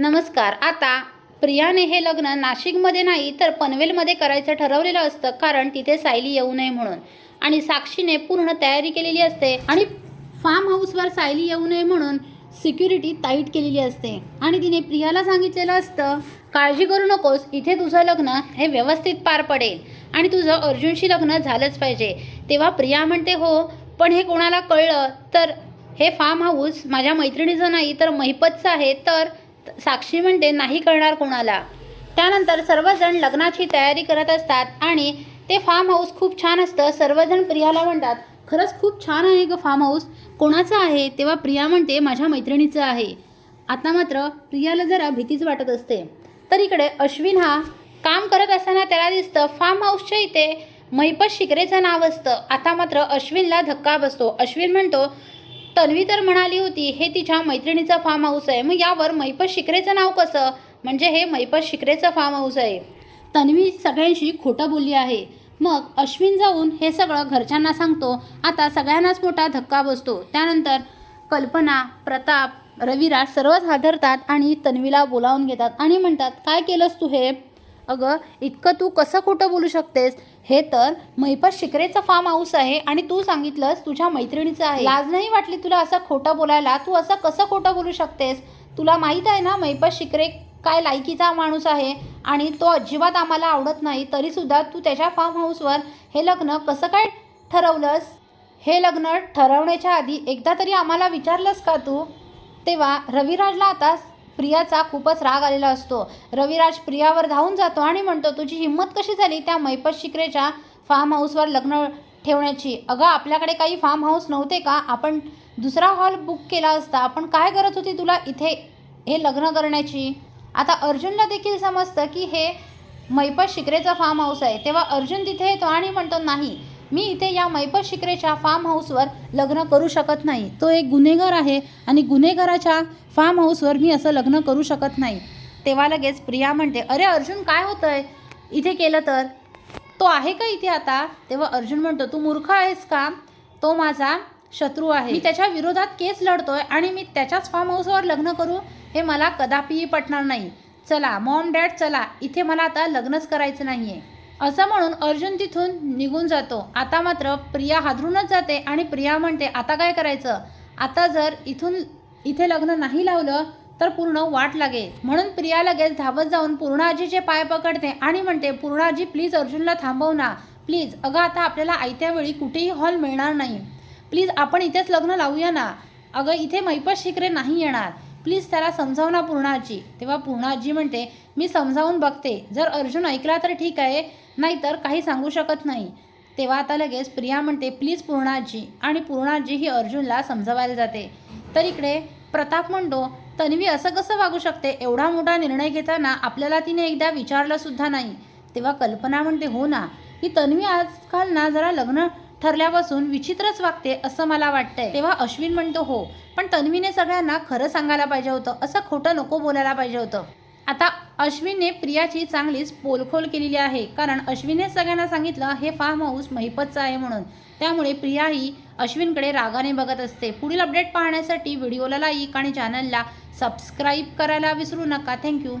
नमस्कार आता प्रियाने हे लग्न नाशिकमध्ये नाही तर पनवेलमध्ये करायचं ठरवलेलं असतं कारण तिथे सायली येऊ नये म्हणून. आणि साक्षीने पूर्ण तयारी केलेली असते आणि फार्म हाऊसवर सायली येऊ नये म्हणून सिक्युरिटी टाईट केलेली असते. आणि तिने प्रियाला सांगितलेलं असतं काळजी करू नकोस इथे तुझं लग्न हे व्यवस्थित पार पडेल आणि तुझं अर्जुनशी लग्न झालंच पाहिजे. तेव्हा प्रिया म्हणते हो पण हे कोणाला कळलं? तर हे फार्म हाऊस माझ्या मैत्रिणीचं नाही तर महिपतचं आहे तर साक्षी म्हणते नाही कळणार कोणाला. त्यानंतर सर्वजण लग्नाची तयारी करत असतात आणि ते फार्म हाऊस खूप छान असतं. सर्वजण प्रियाला म्हणतात खरंच खूप छान आहे ग फार्म हाऊस कोणाचं आहे? तेव्हा प्रिया म्हणते माझ्या मैत्रिणीचं आहे. आता मात्र प्रियाला जरा भीतीच वाटत असते. तर इकडे अश्विन हा काम करत असताना त्याला दिसतं फार्म हाऊसच्या इथे महिपत शिकरेचं नाव असतं. आता मात्र अश्विनला धक्का बसतो. अश्विन म्हणतो तन्वी तर म्हणाली होती हे तिच्या मैत्रिणीचं फार्म हाऊस आहे. मग यावर मैपत शिकरेचं नाव कसं? म्हणजे हे मैपत शिकरेचं फार्म हाऊस आहे. तन्वी सगळ्यांशी खोटं बोलली आहे. मग अश्विन जाऊन हे सगळं घरच्यांना सांगतो. आता सगळ्यांनाच मोठा धक्का बसतो. त्यानंतर कल्पना प्रताप रविराज सर्वच हादरतात आणि तन्वीला बोलावून घेतात आणि म्हणतात काय केलंस तू हे? अगं इतकं तू कसं खोटं बोलू शकतेस? हे तर महिपत शिकरेचा फार्म हाऊस आहे आणि तू सांगितलंस तुझ्या मैत्रिणीचं आहे. लाज नाही वाटली तुला असं खोटं बोलायला? तू असं कसं खोटं बोलू शकतेस? तुला माहीत आहे ना महिपत शिकरे काय लायकीचा माणूस आहे आणि तो अजिबात आम्हाला आवडत नाही तरीसुद्धा तू त्याच्या फार्म हाऊसवर हे लग्न कसं काय ठरवलंस? हे लग्न ठरवण्याच्या आधी एकदा तरी आम्हाला विचारलंस का तू? तेव्हा रविराजला आता प्रियाचा खूपच राग आलेला असतो. रविराज प्रियावर धावून जातो आणि म्हणतो तुझी हिंमत कशी झाली त्या मैपत शिकरेच्या फार्म हाऊसवर लग्न ठेवण्याची? अगं आपल्याकडे काही फार्म हाऊस नव्हते का? आपण दुसरा हॉल बुक केला असता. आपण काय करत होती तुला इथे हे लग्न करण्याची? आता अर्जुनला देखील समजतं की हे मैपत शिकरेचा फार्म हाऊस आहे. तेव्हा अर्जुन तिथे येतो आणि म्हणतो नाही मी इथे या मैपत शिकरेच्या फार्म हाऊसवर लग्न करू शकत नाही. तो एक गुन्हेगार आहे आणि गुन्हेगाराच्या फार्म हाऊसवर मी असं लग्न करू शकत नाही. तेव्हा लगेच प्रिया म्हणते अरे अर्जुन काय होतंय? इथे केलं तर? तो आहे का इथे आता? तेव्हा अर्जुन म्हणतो तू मूर्ख आहेस का? तो माझा शत्रू आहे. मी त्याच्या विरोधात केस लढतोय आणि मी त्याच्याच फार्म हाऊसवर लग्न करू हे मला कदापिही पटणार नाही. चला मॉम डॅड चला. इथे मला आता लग्नच करायचं नाही आहे असं म्हणून अर्जुन तिथून निघून जातो. आता मात्र प्रिया हादरूनच जाते आणि प्रिया म्हणते आता काय करायचं? आता जर इथून इथे लग्न नाही लावलं तर पूर्ण वाट लागेल. म्हणून प्रिया लगेच धावत जाऊन पूर्णाजीचे पाय पकडते आणि म्हणते पूर्णाजी प्लीज अर्जुनला थांबव ना प्लीज अगं आता आपल्याला आयत्या वेळी कुठेही हॉल मिळणार नाही. प्लीज आपण इथेच लग्न लावूया ना. अगं इथे मैपत शिकरे नाही येणार. प्लीज त्याला समजाव ना पूर्णाजी. तेव्हा पूर्णाजी म्हणते मी समजावून बघते. जर अर्जुन ऐकला तर ठीक आहे. नाहीतर काही सांगू शकत नाही. तेव्हा आता लगेच प्रिया म्हणते प्लीज पूर्णाजी. आणि पूर्णाजी ही अर्जुनला समजवायला जाते. तर इकडे प्रताप म्हणतो तन्वी असं कसं वागू शकते? एवढा मोठा निर्णय घेताना आपल्याला तिने एकदा विचारलंसुद्धा नाही. तेव्हा कल्पना म्हणते हो ना. ही तन्वी आजकाल ना जरा लग्न ठरल्यापासून विचित्रच वागते असं मला वाटतंय. तेव्हा अश्विन म्हणतो हो पण तन्वीने सगळ्यांना खरं सांगायला पाहिजे होतं असं खोटं नको बोलायला पाहिजे होतं. आता अश्विनने प्रियाची चांगलीच पोलखोल केलेली आहे कारण अश्विनने सगळ्यांना सांगितलं हे फार्म हाऊस महिपतचं आहे म्हणून. त्यामुळे प्रिया ही अश्विनकडे रागाने बघत असते. पुढील अपडेट पाहण्यासाठी व्हिडिओला लाईक आणि चॅनलला सबस्क्राईब करायला विसरू नका. थँक्यू